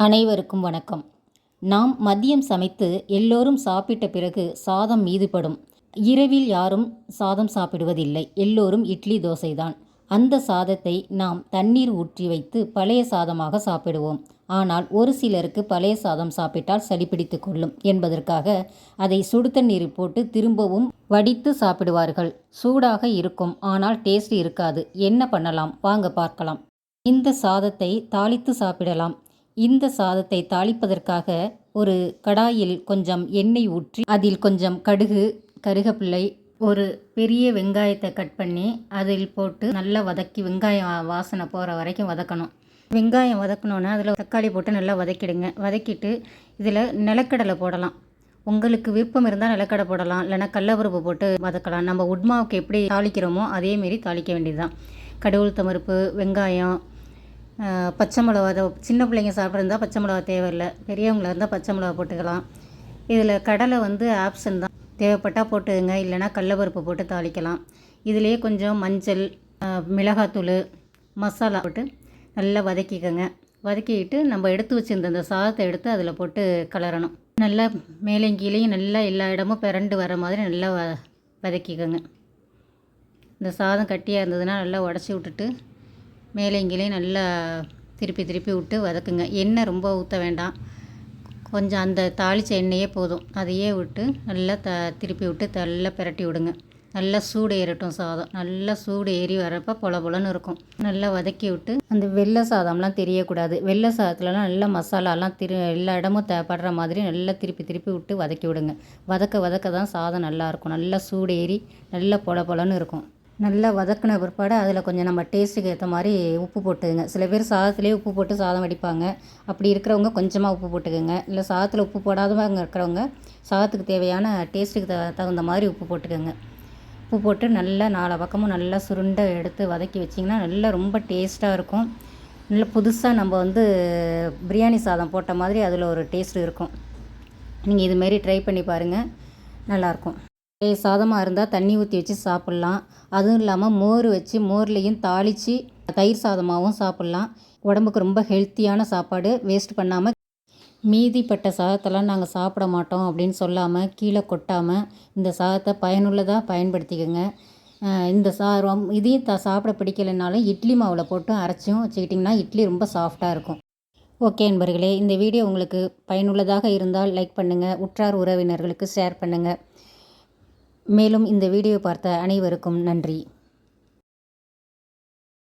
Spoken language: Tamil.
அனைவருக்கும் வணக்கம். நாம் மதியம் சமைத்து எல்லோரும் சாப்பிட்ட பிறகு சாதம் மீதுபடும். இரவில் யாரும் சாதம் சாப்பிடுவதில்லை. எல்லோரும் இட்லி தோசைதான். அந்த சாதத்தை நாம் தண்ணீர் ஊற்றி வைத்து பழைய சாதமாக சாப்பிடுவோம். ஆனால் ஒரு சிலருக்கு பழைய சாதம் சாப்பிட்டால் சளி பிடித்து கொள்ளும் என்பதற்காக அதை சுடுதண்ணீரில் போட்டு திரும்பவும் வடித்து சாப்பிடுவார்கள். சூடாக இருக்கும். ஆனால் டேஸ்ட் இருக்காது. என்ன பண்ணலாம்? வாங்க பார்க்கலாம். இந்த சாதத்தை தாளித்து சாப்பிடலாம். இந்த சாதத்தை தாளிப்பதற்காக ஒரு கடாயில் கொஞ்சம் எண்ணெய் ஊற்றி அதில் கொஞ்சம் கடுகு கருகப்பிள்ளை ஒரு பெரிய வெங்காயத்தை கட் பண்ணி அதில் போட்டு நல்லா வதக்கி வெங்காயம் வாசனை போகிற வரைக்கும் வதக்கணும். வெங்காயம் வதக்கணுன்னா அதில் தக்காளி போட்டு நல்லா வதக்கிடுங்க. வதக்கிட்டு இதில் நிலக்கடலை போடலாம். உங்களுக்கு விருப்பம் இருந்தால் நிலக்கடை போடலாம். இல்லைனா கடலப்பருப்பு போட்டு வதக்கலாம். நம்ம உட்மாவுக்கு எப்படி தாளிக்கிறோமோ அதேமாரி தாளிக்க வேண்டியதுதான். கடவுள் தமருப்பு வெங்காயம் பச்சை மிளகா சின்ன பிள்ளைங்க சாப்பிட்றதா பச்சை மிளகா தேவையில்லை. பெரியவங்களா இருந்தால் பச்சை மிளகா போட்டுக்கலாம். இதில் கடலை வந்து ஆப்ஷன் தான். தேவைப்பட்டால் போட்டுங்க இல்லைன்னா கடலப்பருப்பு போட்டு தாளிக்கலாம். இதுலேயே கொஞ்சம் மஞ்சள் மிளகாத்தூள் மசாலா போட்டு நல்லா வதக்கிக்கோங்க. வதக்கிக்கிட்டு நம்ம எடுத்து வச்சுருந்த அந்த சாதத்தை எடுத்து அதில் போட்டு கலரணும். நல்லா மேலேயும் கீழேயும் நல்லா எல்லா இடமும் பிறண்டு வர மாதிரி நல்லா வ வதக்கிக்கோங்க. இந்த சாதம் கட்டியாக இருந்ததுன்னா நல்லா உடச்சி விட்டுட்டு மேலேயும் நல்லா திருப்பி திருப்பி விட்டு வதக்குங்க. எண்ணெய் ரொம்ப ஊற்ற வேண்டாம். கொஞ்சம் அந்த தாளித்த எண்ணெயே போதும். அதையே விட்டு நல்லா த திருப்பி விட்டு நல்லா பிரட்டி விடுங்க. நல்லா சூடு ஏறட்டும் சாதம். நல்லா சூடு ஏறி வரப்போ பொல பொலன்னு இருக்கும். நல்லா வதக்கி விட்டு அந்த வெள்ளை சாதம்லாம் தெரியக்கூடாது. வெள்ளை சாதத்துலலாம் நல்லா மசாலாலாம் திரு எல்லா இடமும் தேவைப்படுற படுற மாதிரி நல்லா திருப்பி திருப்பி விட்டு வதக்கி விடுங்க. வதக்க வதக்க தான் சாதம் நல்லாயிருக்கும் நல்லா சூடு ஏறி நல்லா பொல பொலன்னு இருக்கும். நல்லா வதக்கின பிற்பாடு அதில் கொஞ்சம் நம்ம டேஸ்ட்டுக்கு ஏற்ற மாதிரி உப்பு போட்டுக்கங்க. சில பேர் சாதத்துலேயே உப்பு போட்டு சாதம் வடிப்பாங்க. அப்படி இருக்கிறவங்க கொஞ்சமாக உப்பு போட்டுக்கோங்க. இல்லை சாதத்தில் உப்பு போடாதவங்க இருக்கிறவங்க சாதத்துக்கு தேவையான டேஸ்ட்டுக்கு த தகுந்த மாதிரி உப்பு போட்டுக்கோங்க. உப்பு போட்டு நல்லா நாலா பக்கமும் நல்லா சுருண்டை எடுத்து வதக்கி வச்சிங்கன்னா நல்லா ரொம்ப டேஸ்ட்டாக இருக்கும். நல்லா புதுசாக நம்ம வந்து பிரியாணி சாதம் போட்ட மாதிரி அதில் ஒரு டேஸ்ட் இருக்கும். நீங்கள் இதுமாரி ட்ரை பண்ணி பாருங்கள் நல்லாயிருக்கும் பழைய சாதமாக இருந்தால் தண்ணி ஊற்றி வச்சு சாப்பிட்லாம். அதுவும் இல்லாமல் மோர் வச்சு மோர்லேயும் தாளித்து தயிர் சாதமாகவும் சாப்பிட்லாம். உடம்புக்கு ரொம்ப ஹெல்த்தியான சாப்பாடு. வேஸ்ட் பண்ணாமல் மீதிப்பட்ட சாதத்தெல்லாம் நாங்கள் சாப்பிட மாட்டோம் அப்படின்னு சொல்லாமல் கீழே கொட்டாமல் இந்த சாதத்தை பயனுள்ளதாக பயன்படுத்திக்கோங்க. இந்த சா ரொம் இதையும் த சாப்பிட பிடிக்கலைனாலும் இட்லி மாவில் போட்டு அரைச்சும் வச்சுக்கிட்டிங்கன்னா இட்லி ரொம்ப சாஃப்டாக இருக்கும். ஓகே நண்பர்களே இந்த வீடியோ உங்களுக்கு பயனுள்ளதாக இருந்தால் லைக் பண்ணுங்கள் உற்றார் உறவினர்களுக்கு ஷேர் பண்ணுங்கள் மேலும் இந்த வீடியோ பார்த்த அனைவருக்கும் நன்றி.